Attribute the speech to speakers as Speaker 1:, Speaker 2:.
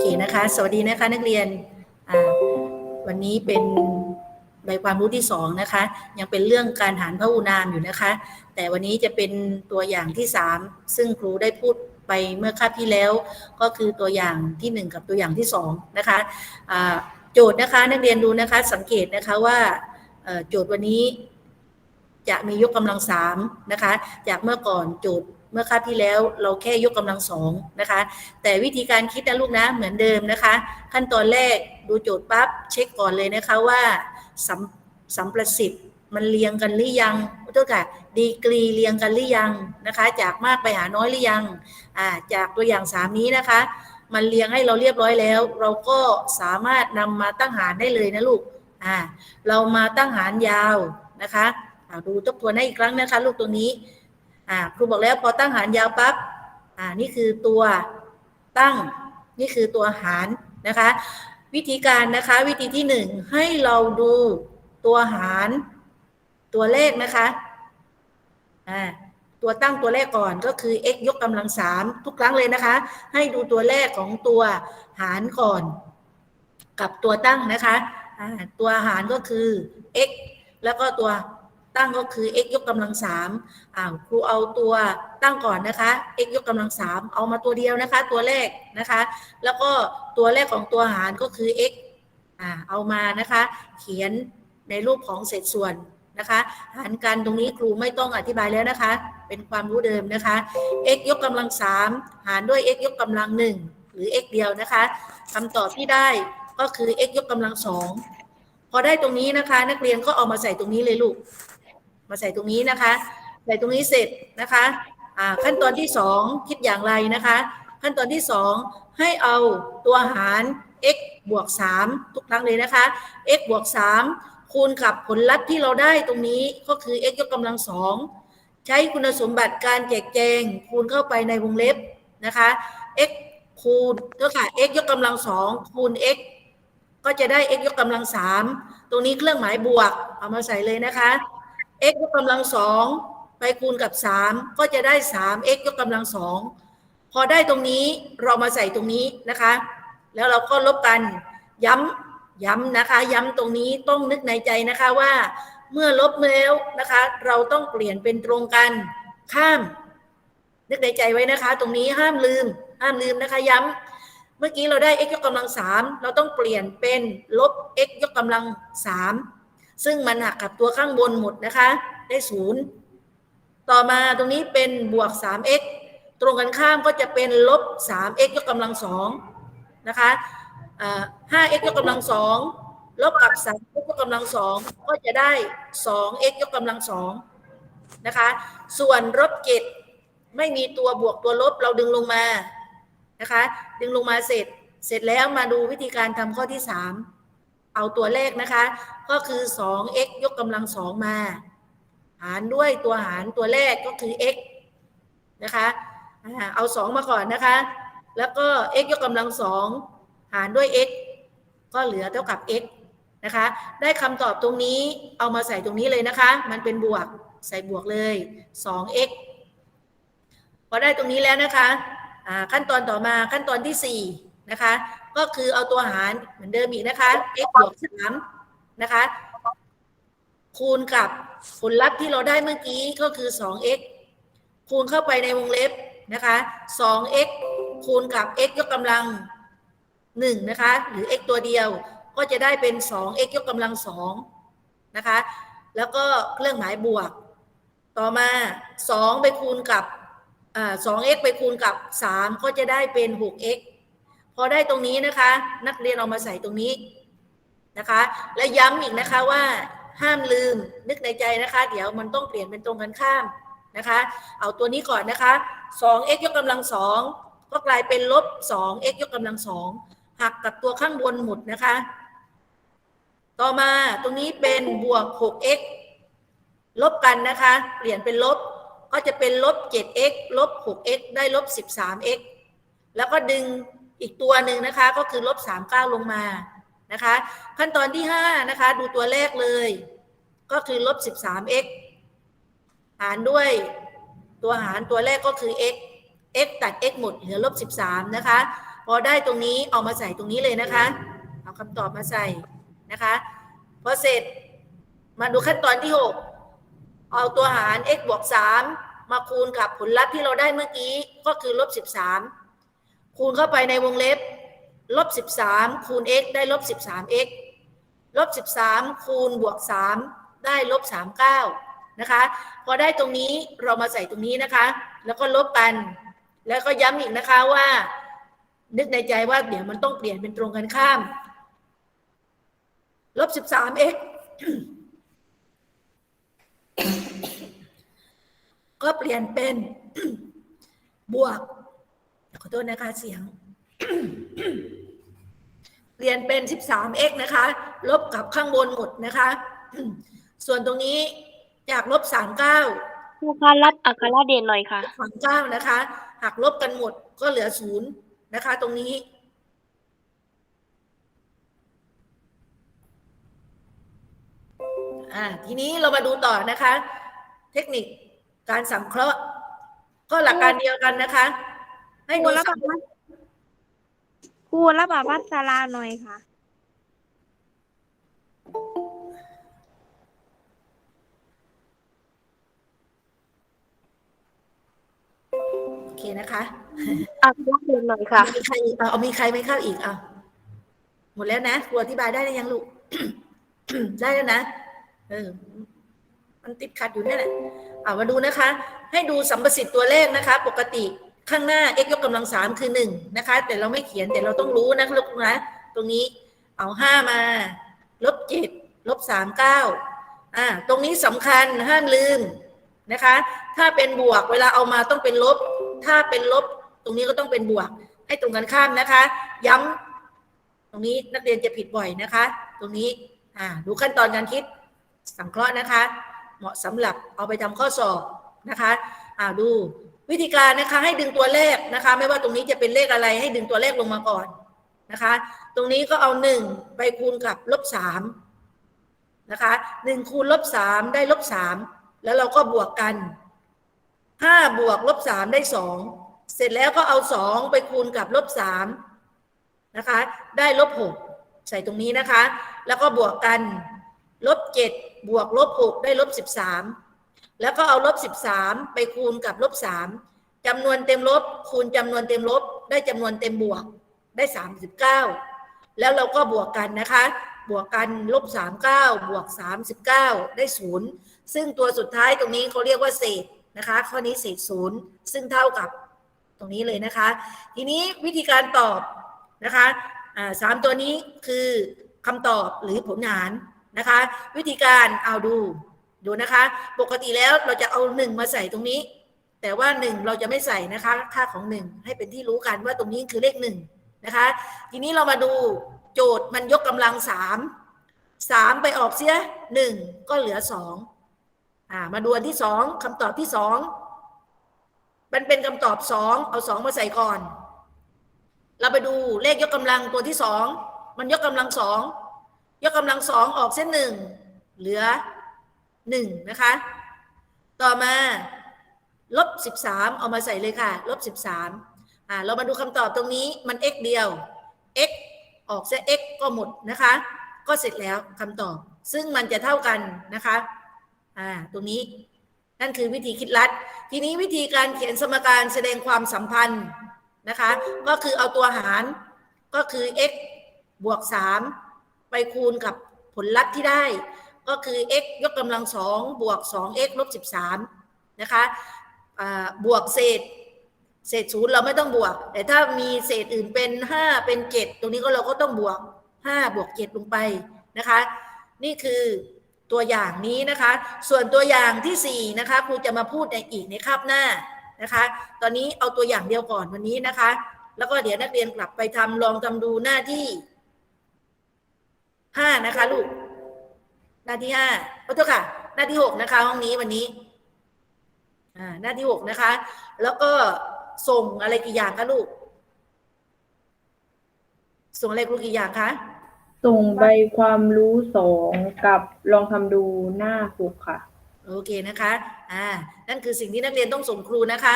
Speaker 1: เคนะคะ สวัสดีนะคะนักเรียนวันนี้เป็นใบความรู้ที่สองนะคะ ยังเป็นเรื่องการหารพหูนามอยู่นะคะ แต่วันนี้จะเป็นตัวอย่างที่สามซึ่งครูได้พูดไปเมื่อคาบที่แล้ว ก็คือตัวอย่างที่หนึ่งกับตัวอย่างที่สองนะคะอ่าโจทย์นะคะนักเรียนดูนะคะสังเกตนะคะว่าโจทย์วันนี้จะมียกกำลังสามนะคะ จากเมื่อก่อนโจทย์ เมื่อคาบที่แล้วเราแค่ยกกำลังสองนะคะ แต่วิธีการคิดนะลูกนะเหมือนเดิมนะคะ ขั้นตอนแรกดูโจทย์ปั๊บเช็คก่อนเลยนะคะว่าสัมสัมประสิทธิ์มันเรียงกันหรือยังขอโทษค่ะดีกรีเรียงกันหรือยังนะคะ จากมากไปหาน้อยหรือยังอ่าจากตัวอย่างสามนี้นะคะ มันเรียงให้เราเรียบร้อยแล้ว เราก็สามารถนำมาตั้งหารได้เลยนะลูกอ่าเรามาตั้งหารยาวนะคะอ่าดูทบทวนให้อีกครั้งนะคะ ลูกตัวนี้ อ่าครูบอกแล้วพอตั้งหารยาวปั๊บอ่านี่คือตัวตั้งนี่คือตัวหารนะคะ วิธีการนะคะ วิธีที่หนึ่งให้เราดูตัวหารตัวเลขนะคะอ่าตัวตั้งตัวแรกก่อนก็คือ x ยกกำลังสามทุกครั้งเลยนะคะ ให้ดูตัวแรกของตัวหารก่อน กับตัวตั้งนะคะ ตัวหารก็คือ x แล้วก็ตัว ตั้งก็คือ x ยกกำลังสามอ่าครูเอาตัวตั้งก่อนนะคะ x ยกกำลังสามเอามาตัวเดียวนะคะ ตัวแรกนะคะ แล้วก็ตัวแรกของตัวหารก็คือ x อ่าเอามานะคะ เขียนในรูปของเศษส่วนนะคะ หารกันตรงนี้ครูไม่ต้องอธิบายแล้วนะคะ เป็นความรู้เดิมนะคะ x ยกกำลังสามหารด้วย x ยกกำลังหนึ่งหรือ x เดียวนะคะคำตอบที่ได้ก็คือ x ยกกำลังสองพอได้ตรงนี้นะคะ นักเรียนก็เอามาใส่ตรงนี้เลยลูก มาใส่ตรงนี้นะคะ ใส่ตรงนี้เสร็จนะคะขั้นตอนที่สองคิดอย่างไรนะคะ ขั้นตอนที่สองให้เอาตัวหาร x บวก 3 ทุกครั้งเลยนะคะ x บวก 3 คูณกับผลลัพธ์ที่เราได้ตรงนี้ก็คือ x ยกกำลังสองใช้คุณสมบัติการแจกแจง คูณเข้าไปในวงเล็บนะคะ x คูณก็ค่ะ x ยกกำลังสองคูณ x ก็จะได้ x ยกกำลังสามตรงนี้เครื่องหมายบวกเอามาใส่เลยนะคะ x ยกกำลังสองไปคูณกับสามก็จะได้สาม x ยกกำลังสองพอได้ตรงนี้เรามาใส่ตรงนี้นะคะ แล้วเราก็ลบกันย้ำย้ำนะคะ ย้ำตรงนี้ต้องนึกในใจนะคะว่าเมื่อลบแล้วนะคะ เราต้องเปลี่ยนเป็นตรงกันข้าม นึกในใจไว้นะคะ ตรงนี้ห้ามลืม ห้ามลืมนะคะ ย้ำเมื่อกี้เราได้ x ยกกำลังสามเราต้องเปลี่ยนเป็นลบ x ยกกำลังสาม ซึ่งมันหักกับตัวข้างบนหมดนะคะ ได้ศูนย์ต่อมาตรงนี้เป็นบวก 3x ตรงกันข้ามก็จะเป็นลบ 3x ยกกำลังสองนะคะอ่า 5x ยกกำลังสองลบกับ 3x ยกกำลังสองก็จะได้ 2x ยกกำลังสองนะคะ ส่วนลบเจ็ดไม่มีตัวบวกตัวลบเราดึงลงมานะคะ ดึงลงมาเสร็จ เสร็จแล้วมาดูวิธีการทำข้อที่ 3 เอาตัวเลขนะคะ ก็คือ 2x ยกกำลังสองมา หารด้วยตัวหารตัวแรกก็คือ x นะคะเอา 2 มาก่อนนะคะ แล้วก็ x ยกกำลังสองหารด้วย x ก็เหลือเท่ากับ x นะคะ ได้คำตอบตรงนี้เอามาใส่ตรงนี้เลยนะคะ มันเป็นบวกใส่บวกเลย 2x พอได้ตรงนี้แล้วนะคะ ขั้นตอนต่อมาขั้นตอนที่ 4 นะคะ ก็คือเอาตัวหารเหมือนเดิมอีกนะคะ x บวก3นะคะ คูณกับผลลัพธ์ที่เราได้เมื่อกี้ก็คือ 2x คูณเข้าไปในวงเล็บนะคะ 2x คูณกับ x ยกกำลัง 1 นะคะ หรือ x ตัวเดียวก็จะได้เป็น 2x ยกกำลัง 2 นะคะ แล้วก็เครื่องหมายบวก ต่อมา 2 ไปคูณกับอ่า 2x ไปคูณกับ 3 ก็จะได้เป็น 6x พอได้ตรงนี้นะคะ นักเรียนเอามาใส่ตรงนี้นะคะ และย้ำอีกนะคะว่าห้ามลืมนึกในใจนะคะ เดี๋ยวมันต้องเปลี่ยนเป็นตรงกันข้ามนะคะ เอาตัวนี้ก่อนนะคะ 2x ยกกำลังสองก็กลายเป็นลบ 2x ยกกำลังสองหักกับตัวข้างบนหมดนะคะ ต่อมาตรงนี้เป็นบวก 6x ลบกันนะคะ เปลี่ยนเป็นลบก็จะเป็นลบ 7x ลบ 6x ได้ลบ 13x แล้วก็ดึง อีกตัวหนึ่งนะคะก็คือลบ39 ลงมานะคะ ขั้นตอนที่ 5 นะคะ ดูตัวแรกเลย ก็คือลบ 13x หารด้วยตัวหารตัวแรกก็คือ x x ตัด x หมดเหลือลบ 13 นะคะ พอได้ตรงนี้เอามาใส่ตรงนี้เลยนะคะ เอาคำตอบมาใส่นะคะ พอเสร็จมาดูขั้นตอนที่ 6 เอาตัวหาร x บวก 3 มาคูณกับผลลัพธ์ที่เราได้เมื่อกี้ก็คือลบ 13 คูณเข้าไปในวงเล็บลบ13 คูณ x ได้ลบ 13x ลบ 13 คูณบวก 3 ได้ลบ 39 นะคะ พอได้ตรงนี้เรามาใส่ตรงนี้นะคะ แล้วก็ลบกัน แล้วก็ย้ำอีกนะคะว่า นึกในใจว่าเดี๋ยวมันต้องเปลี่ยนเป็นตรงกันข้าม ลบ 13x ก็เปลี่ยนเป็นบวก โทษนะคะเสียงเปลี่ยนเป็น 13x นะคะ ลบกับข้างบนหมดนะคะ ส่วนตรงนี้จากลบ 39
Speaker 2: ครูคะรับอักขระเด่นหน่อยค่ะ
Speaker 1: 39นะคะหักลบกันหมดก็เหลือศูนย์นะคะ ตรงนี้ อ่าทีนี้เรามาดูต่อนะคะ เทคนิคการสังเคราะห์ ก็หลักการเดียวกันนะคะ ให้ดู
Speaker 2: ครูรับ
Speaker 1: สัง
Speaker 2: ครูรับประพัสราหน่อยค่ะ
Speaker 1: โอเคนะคะ
Speaker 2: อักขระเด่นหน่อยค่ะ
Speaker 1: มีใครอีกเอาเอามีใครไม่เข้าอีกอะหมดแล้วนะครูอธิบายได้หรือยังลูก ได้แล้วนะเออมันติดขัดอยู่เนี่ยแหละเอามาดูนะคะ ให้ดูสัมประสิทธิ์ตัวเลขนะคะ ปกติ ข้างหน้า x ยกกำลังสามคือหนึ่งนะคะ แต่เราไม่เขียนแต่เราต้องรู้นะลูกนะตรงนี้เอาห้ามาลบเจ็ดลบสามเก้าอ่าตรงนี้สำคัญห้ามลืมนะคะ ถ้าเป็นบวกเวลาเอามาต้องเป็นลบ ถ้าเป็นลบ ตรงนี้ก็ต้องเป็นบวก ให้ตรงกันข้ามนะคะ ย้ำตรงนี้นักเรียนจะผิดบ่อยนะคะ ตรงนี้อ่าดูขั้นตอนการคิดสังเคราะห์นะคะ เหมาะสำหรับเอาไปทำข้อสอบนะคะอ่าดู วิธีการนะคะให้ดึงตัวเลขนะคะ ไม่ว่าตรงนี้จะเป็นเลขอะไรให้ดึงตัวเลขลงมาก่อนนะคะ ตรงนี้ก็เอาหนึ่งไปคูณกับลบสามนะคะหนึ่งคูณลบสามได้ลบสามแล้วเราก็บวกกันห้าบวกลบสามได้สองเสร็จแล้วก็เอาสองไปคูณกับลบสามนะคะ ได้ลบหกใส่ตรงนี้นะคะ แล้วก็บวกกันลบเจ็ดบวกลบหกได้ลบสิบสาม แล้วก็เอาลบสิบสามไปคูณกับลบสามจำนวนเต็มลบ คูณจำนวนเต็มลบ ได้จำนวนเต็มบวกได้สามสิบเก้าแล้วเราก็บวกกันนะคะ บวกกันลบสามเก้าบวกสามสิบเก้าได้ศูนย์ซึ่งตัวสุดท้ายตรงนี้เขาเรียกว่าเศษนะคะ ข้อนี้เศษศูนย์ซึ่งเท่ากับตรงนี้เลยนะคะ ทีนี้วิธีการตอบนะคะสามตัวนี้คือคำตอบหรือผลหารนะคะ วิธีการเอาดู ดูนะคะ ปกติแล้วเราจะเอาหนึ่งมาใส่ตรงนี้ แต่ว่าหนึ่งเราจะไม่ใส่นะคะ ค่าของหนึ่งให้เป็นที่รู้กันว่าตรงนี้คือเลขหนึ่งนะคะ ทีนี้เรามาดูโจทย์มันยกกำลังสามสามไปออกเสียหนึ่งก็เหลือสองอ่า มาดูอันที่สองคำตอบที่สองมันเป็นคำตอบสองเอาสองมาใส่ก่อน เราไปดูเลขยกกำลังตัวที่สองมันยกกำลังสองยกกำลังสองออกเส้นหนึ่งเหลือ หนึ่งนะคะ ต่อมาลบสิบสามเอามาใส่เลยค่ะลบสิบสามอ่าเรามาดูคำตอบตรงนี้มัน x เดียว x ออกเสีย x ก็หมดนะคะ ก็เสร็จแล้วคำตอบ ซึ่งมันจะเท่ากันนะคะอ่าตรงนี้นั่นคือวิธีคิดลัด ทีนี้วิธีการเขียนสมการแสดงความสัมพันธ์นะคะ ก็คือเอาตัวหารก็คือ x บวก 3 ไปคูณกับผลลัพธ์ที่ได้ ก็คือ x ยกกำลังสองบวก 2x ลบ 13 นะคะบวกเศษเศษศูนย์เราไม่ต้องบวก แต่ถ้ามีเศษอื่นเป็น 5 เป็น 7 ตรงนี้ก็เราก็ต้องบวก 5 บวก 7 ลงไปนะคะ นี่คือตัวอย่างนี้นะคะ ส่วนตัวอย่างที่ 4 นะคะครูจะมาพูดในอีกในคาบหน้านะคะ ตอนนี้เอาตัวอย่างเดียวก่อนวันนี้นะคะ แล้วก็เดี๋ยวนักเรียนกลับไปทำลองทำดูหน้าที่ 5 นะคะลูก หน้าที่5ขอโทษค่ะ หน้าที่6นะคะ ห้องนี้วันนี้ อ่า หน้าที่6นะคะ แล้วก็ส่งอะไรกี่อย่างคะลูก ส่งอะไรครูกี่อย่างคะ
Speaker 3: ส่งใบความรู้สองกับลองทำดูหน้าหกค่ะ
Speaker 1: โอเคนะคะ อ่า นั่นคือสิ่งที่นักเรียนต้องส่งครูนะคะ